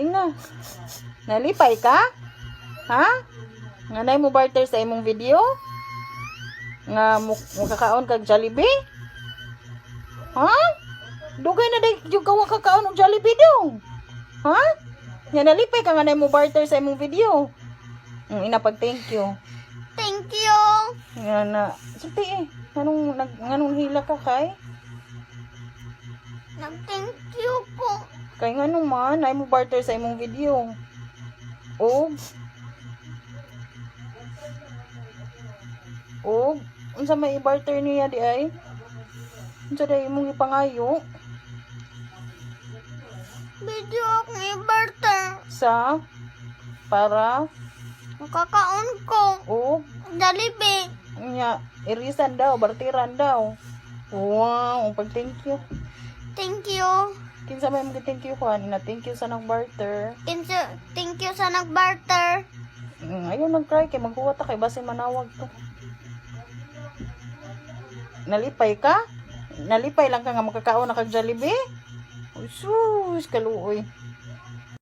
Ingna. Nalipay ka? Ha? Nga mo barter sa imong video? Nga mo kakaon kag Jollibee? Ha? Dugay na day yung kawa kakaon og Jollibee dong. Ha? Nga nalipay ka nga mo barter sa imong video. Mm, ina pag thank you. Thank you. Nga na, sulti eh. Anong, nag, anong hila ka kay? Nag-thank you po. Kay nga nung man, ay mo barter sa imong video. O, o, unsa may i-barter niya di ay? Unsa day imong ipangayo? Video akong i-barter. Sa, para, Kakaon ko. o, Jollibee. nya, irisan daw, bartiran daw. Wow, pag thank you. Thank you. Kinsa may mga thank you ko, na thank you sa nag-barter. Kinsa, thank you sa nag-barter. Mm, ayaw nag-cry kay maghuwat ta kay basin manawag to. Nalipay ka? Nalipay lang ka nga makakaon na kag Jollibee? Uy, sus, kaluoy.